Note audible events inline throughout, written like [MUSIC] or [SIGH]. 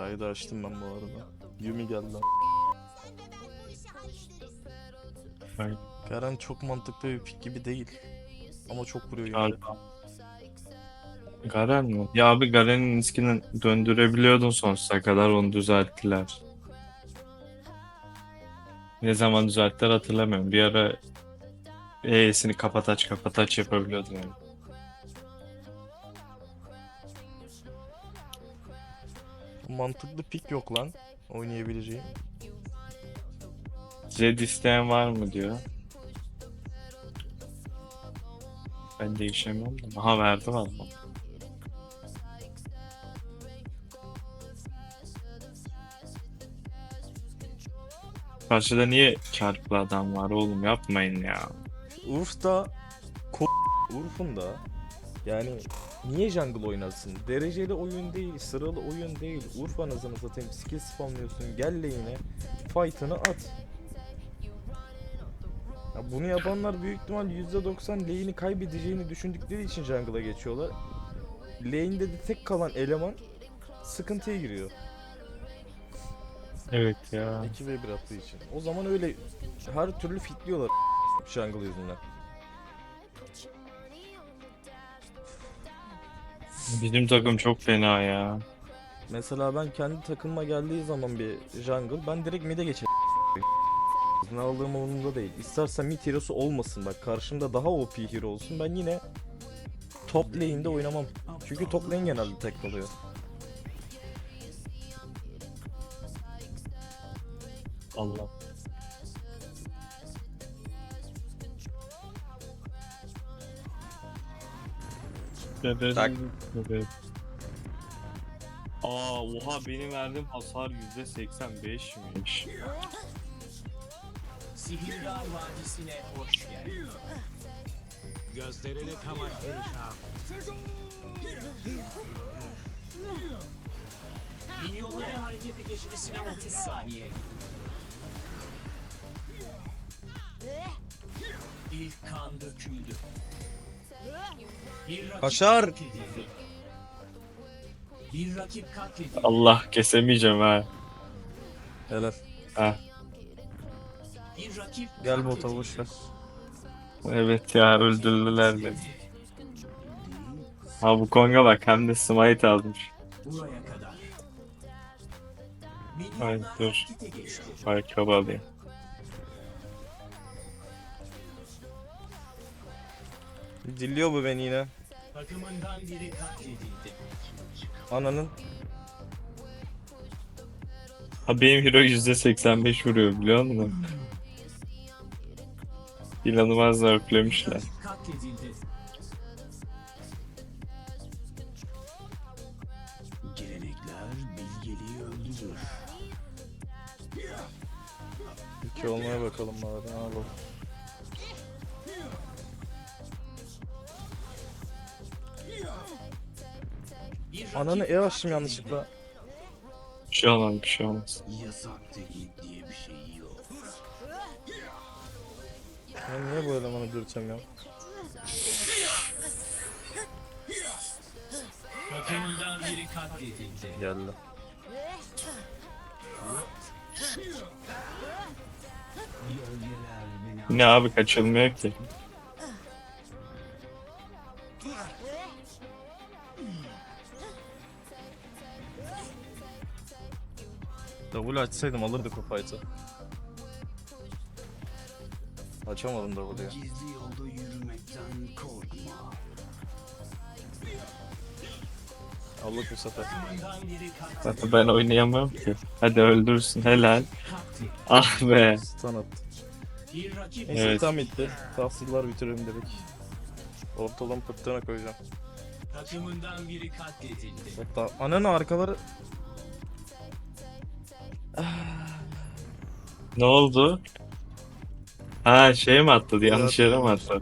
Kaydı açtım ben bu arada. Yumi geldi lan. Aynen. Garen çok mantıklı bir pick gibi değil. Ama çok vuruyor. Galiba. Garen mi? Ya abi Garen'in iskini döndürebiliyordun sonsuza kadar onu düzelttiler. Ne zaman düzelttiler hatırlamıyorum. Bir ara E'sini kapataç kapataç yapabiliyordun yani. Mantıklı pick yok lan. Oynayabileceğim. Zed isteyen var mı diyor. Ben değişemiyorum da. Aha verdi valla. Karşıda niye çarplı adam var oğlum yapmayın ya. Urf da Urf'un da yani niye jungle oynarsın? Dereceli oyun değil, sıralı oyun değil. Urf anasını satayım skill spamlıyorsun. Gel lane'e fight'ını at. Ya bunu yapanlar büyük ihtimal %90 lane'i kaybedeceğini düşündükleri için jungle'a geçiyorlar. Lane'de de tek kalan eleman sıkıntıya giriyor. Evet ya. 2v1 attığı için. O zaman öyle her türlü fitliyorlar [LAUGHS] jungle yüzünden. Bizim takım çok fena ya. Mesela ben kendi takımıma geldiği zaman bir jungle ben direkt mid'e geçerim. Ne aldığım umurumda değil. İstersen mid hero'su olmasın bak karşımda daha OP hero olsun ben yine top lane'de oynamam. Çünkü top lane genelde tek kalıyor. Allah. Tak. Aa oha benim verdiğim hasar %85'miş. Sihirdar Vadisi'ne hoş geldin. Gözlerini kapat Erişa. Minyonları harekete geçmesine 30 saniye. İlk kan döküldü. Kaşar! katledildi. Bir rakip katledildi. Allah kesemeyeceğim ha. Helal. Ha. Bir rakip Gel bota boş ver. Evet ya öldürdüler beni. Ha bu Konga bak hem de smite almış. Buraya kadar. Ay, dur. Ayakkabı alayım. Dilliyor bu beni yine. Takımından biri katledildi. Ananın. Ha benim hero %85 vuruyor biliyor musun? İnanılmaz katledildi. Gelenekler bilgeliği öldürür. İki olmaya bakalım bari. Al bak. Ananı E açtım yanlışlıkla. Bir şey olmaz bir şey olmaz. Yasak teknik diye bir şey yok. Ben niye bu elemanı dürteceğim ya? Takımından biri katledildi. Geldi. Ne abi kaçılmıyor ki. Double açsaydım alırdık o fight'ı. Açamadım double'yu. Gizli yolda yürümekten korkma. Aldık bu sefer. Zaten ben oynayamam ki. Hadi öldürsün helal. Ah be. Stun attı. Bir rakip Neyse Evet. tam bitti. Tahsiller bitirelim dedik. Ortalama pıttığına koyacağım. takımından biri katledildi. Hatta ananın arkaları Ne oldu? Ha şey mi atladı? Yanlış yere mi verecekler.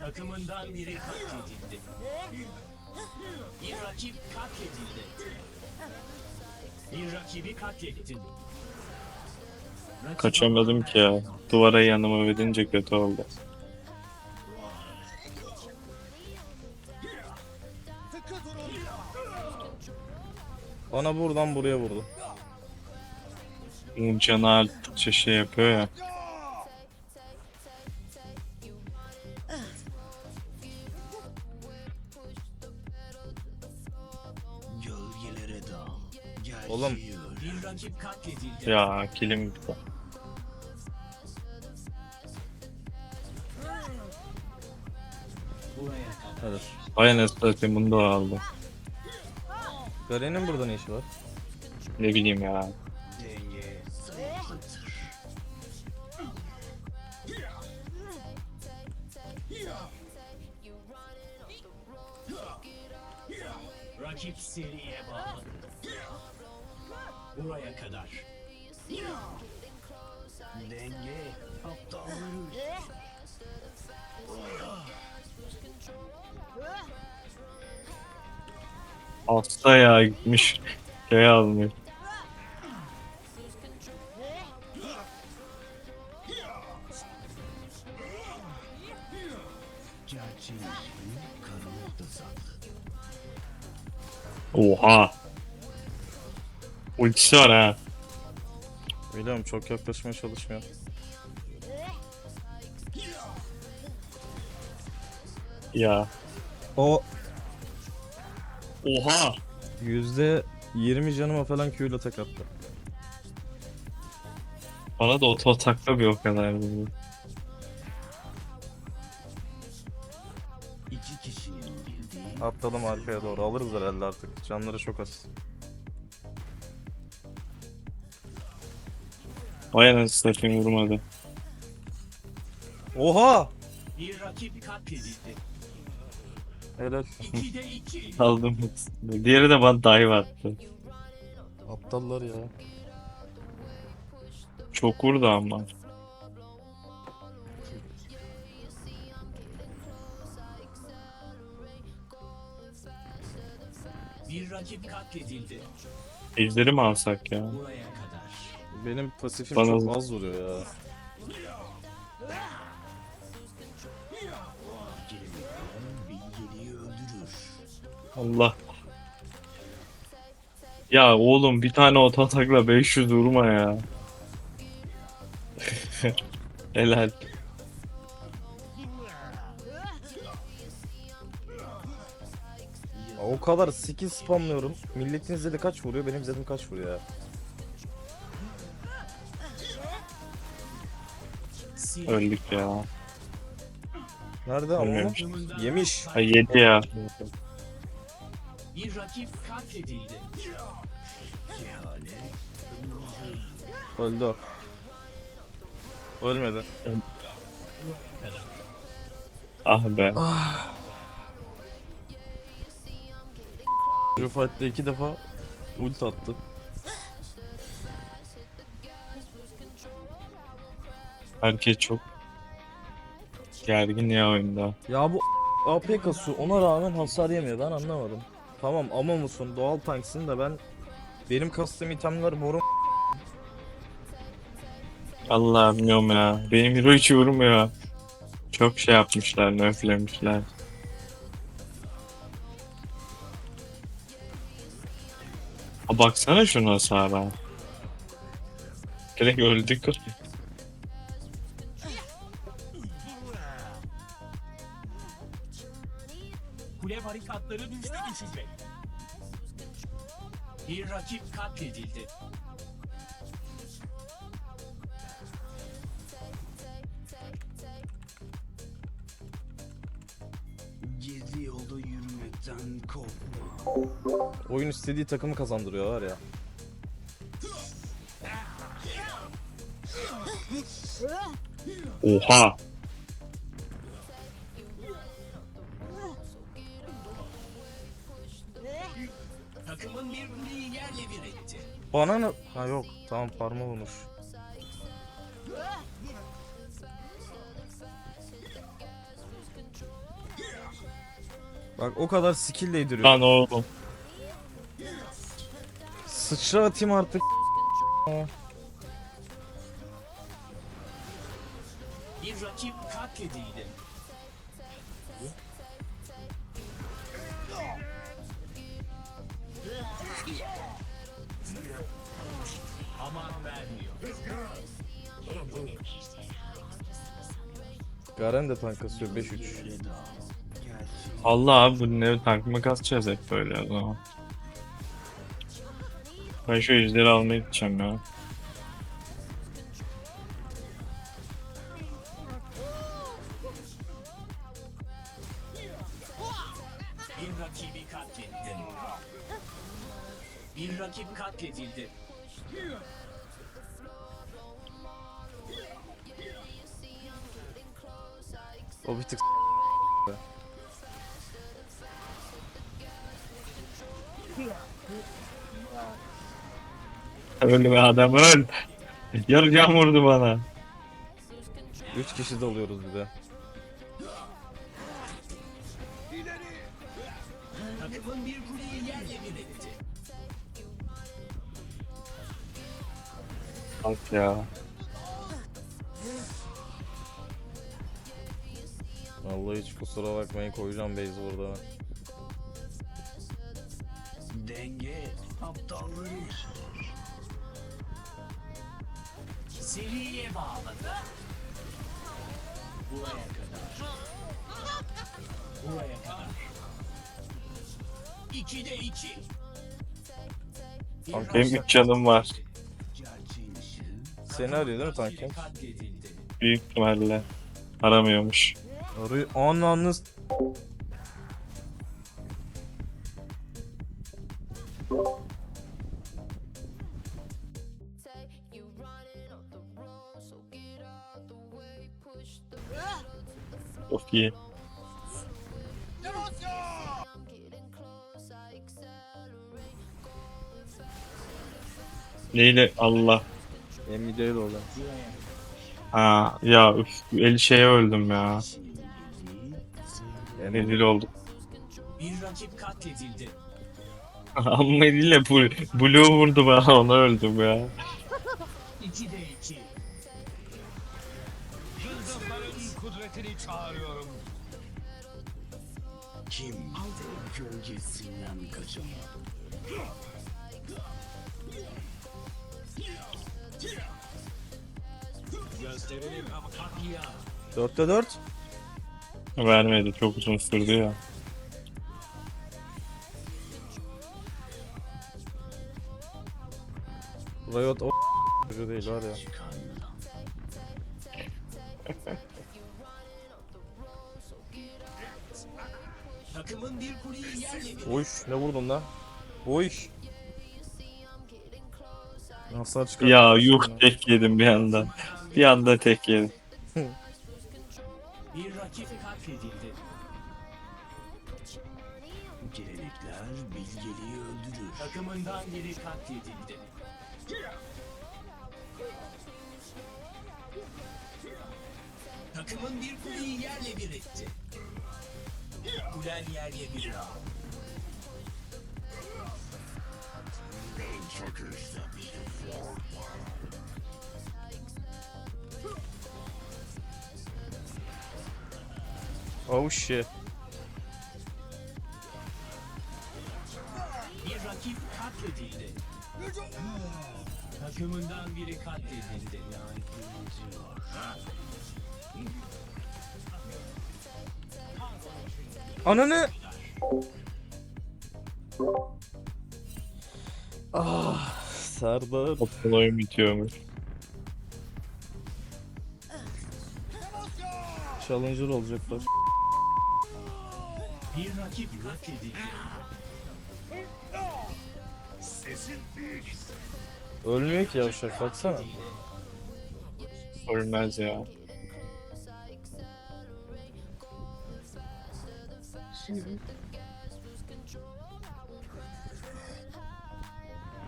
Takımından biri katledildi. Bir rakip katledildi. Bir rakibi katlettin. Kaçamadım ki ya. Duvara yanıma vedince kötü oldu. Bana buradan buraya vurdu. Canı arttıkça şey yapıyor ya. Ya kilim gitti. Vay anasını satayım bunu da aldı. Garen'in burada ne işi var? Ne bileyim ya. Rakip seriye bağladı. Buraya kadar. Denge aptalları. Hasta ya gitmiş. Şey saklı. Oha. Ultisi var ha. Biliyorum çok yaklaşmaya çalışmıyor. Ya. O Oha. yüzde 20 canıma falan Q ile tek attı. Bana da oto atakla bir o kadar. bu. İki kişinin bildiği Atladım arkaya doğru. Alırız herhalde artık. Canları çok az. Vay anasını satayım vurmadı. Oha! Bir rakip katledildi. Helal. [LAUGHS] Aldım. Diğeri de bana dive attı. Aptallar ya. Çok vurdu ama. Bir rakip katledildi. Ejderi mi alsak ya? Buraya. Benim pasifim Bana- çok az vuruyor ya. Allah. Ya oğlum bir tane oto atakla 500 vurma ya. [LAUGHS] Helal. O kadar skill spamlıyorum. Milletin zedi kaç vuruyor? Benim zedim kaç vuruyor ya? Öldük ya. Nerede ama? Ölmemiş. Yemiş. Ay yedi ya. Bir rakip katledildi. Öldü o. Ölmedi. Ah be. Şu fight'te iki defa ult attı. Herkes çok gergin ya oyunda. Ya bu AP kasıyor ona rağmen hasar yemiyor ben anlamadım. Tamam ama musun doğal tanksın da ben benim kastığım itemler morum Allah bilmiyorum ya. Benim hero hiç vurmuyor. Çok şey yapmışlar, nerflemişler. A baksana şuna hasara. Direkt öldük. Düştü düşecek. Bir rakip katledildi. gizli yolda yürümekten korkma. oyun istediği takımı kazandırıyor var ya. Oha! Bana ne? Ha yok tamam parma vurmuş. Bak o kadar skill değdiriyor. Lan oğlum. sıçra atayım artık. Bir rakip katledildi. Aman vermiyor. Garen de tank kasıyor 5-3. Veda. Gerçeği Allah abi bu ne tank mı kasacağız hep böyle o zaman. Ben şu ejderi almaya gideceğim ya. Bir rakibi katledildi. Bir rakip katledildi. O bir tık [LAUGHS] Öl be adam öl. Yarıcan vurdu bana. 3 kişi dalıyoruz bir de. Bak ya. Vallahi hiç kusura bakmayın koyacağım base burada. Denge aptalları. Seriye bağladı. Buraya kadar. Buraya kadar. İkide iki. Kanka benim 3 canım var. Seni arıyor değil mi tankim? Büyük ihtimalle. Aramıyormuş. Arıyor. Ananız. Çok iyi. Neyle Allah. Nvidia'ya da olan. Ha ya üf el şeye öldüm ya. Rezil olduk. [LAUGHS] Bir rakip katledildi. Amma eliyle bu Blue vurdu bana ona öldüm ya. İkide iki. kim gölgesinden kaçamaz. Gösterelim ama katliam. 4'te 4. Vermedi çok uzun sürdü ya. Riot o çocuğu değil var ya. Oy ne vurdun lan? Oy. Hasar çıkar. Ya yuh tek yedim bir anda. Bir anda tek yedim. [LAUGHS] Bir rakip katledildi. Gelenekler bilgeliği öldürür. Takımından biri katledildi. Takımın bir kuleyi yerle bir etti. Kulen yerle bir aldı. Oh shit. Bir rakip katledildi. Takımından biri katledildi. Ananı. Ah Serdar. Toplu oyun bitiyormuş. Challenger olacaklar. Bir rakip katledildi. Ölmüyor ki yavşak baksana. Ölmez ya.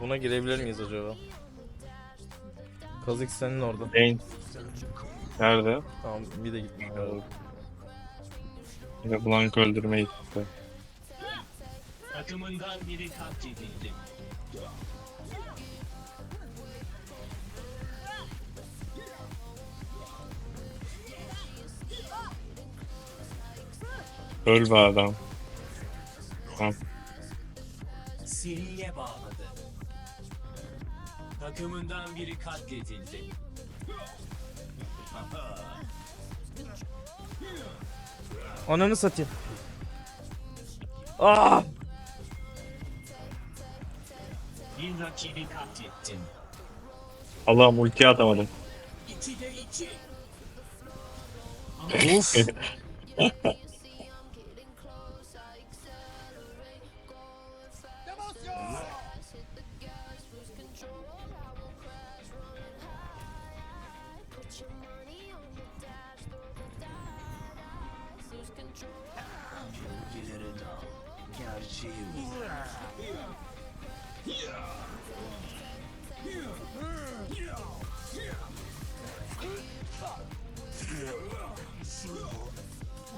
Buna girebilir miyiz acaba? Kazık senin orada. Bane. Nerede? Tamam bir de gitmiş galiba. Yine Blank öldürmeyi tuttu. Takımından biri katledildi. Öl be adam. Siri'ye bağladı. Takımından biri katledildi. Ananı satayım. Ah! Bir rakibi katlettin. Allah'ım ulti atamadım. 2'de 2. Uf. Gölgelere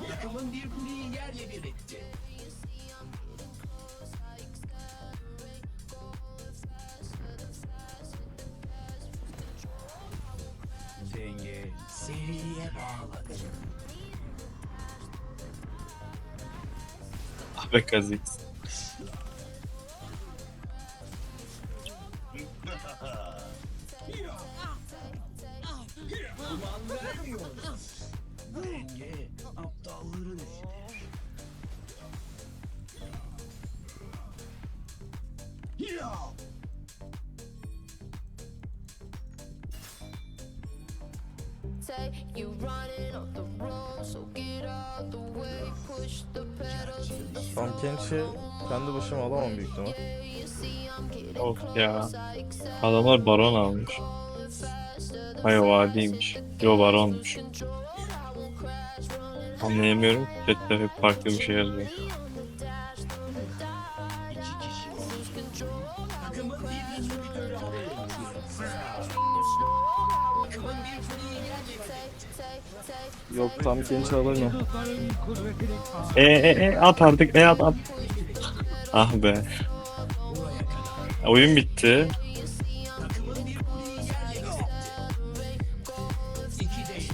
Takımın bir kuleyi yerle bir etti. Denge seriye bağladı. Ah be Say you running off the road, so get out the way, push the pedal to the Tam Kench'i kendi başıma alamam büyük ihtimal. Of ya. Adamlar baron almış. Hayır o adiymiş. Yo baronmuş. Anlayamıyorum. Chatte hep farklı bir şey yazıyor. Takımın bir havaya uçuyor. Takımın bir Yok tam Kench'i alamıyorum. E e e at artık e at at. Ah be. Oyun bitti. Takımın bir kuleyi yerle bir etti. 2'de 2.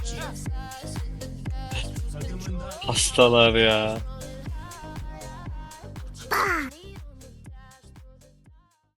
Takımından Hastalar ya.